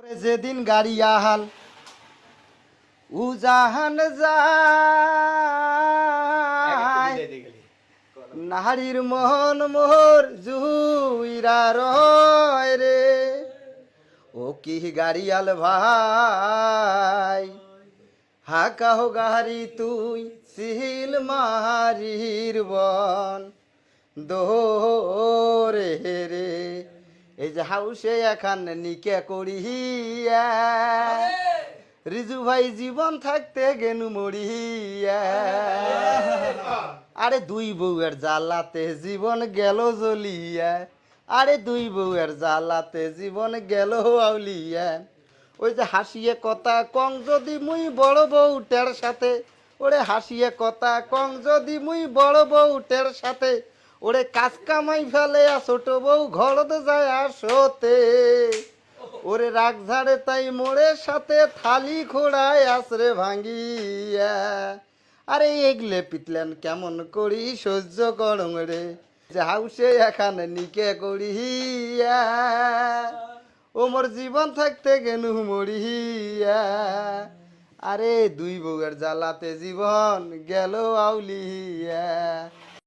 ওরে যেদিন গাড়ি আহাল উজাহান যায়। নারীর মোহন মোহর জুইরা রয় রে। ও কি গাড়িয়াল ভাই হাকা হো গাড়ি তুই সিল মারির বন। দোরে হাউসে এখান নিকে করিয়া রিজু ভাই জীবন থাকতে গেনু মরিয়া আরে দুই বউয়ের জ্বালাতে জীবন গেল জ্বলিয়া। আরে দুই বউয়ের জ্বালাতে জীবন গেল আউলিয়া। ওই যে হাসিয়ে কথা কং যদি মুই বড় বউটের সাথে। ওরে হাসিয়ে কথা কং যদি মুই বড় বউটের সাথে। ওরে কাজ কামাই ফেলে আর ছোট বউ ঘরতে যায় আর আসতে ওরে রাগ ঝাড়ে তাই মোড়ের সাথে থালি খোড়ায় আসরে ভাঙ্গিয়া। আরে এগলে পিটলেন কেমন করি সহ্য করং রে হাউসে এখানে নিকে করিয়া ও মোর জীবন থাকতে গেনু মরিয়া। আরে দুই বউয়ের জ্বালাতে জীবন গেল আউলিয়া।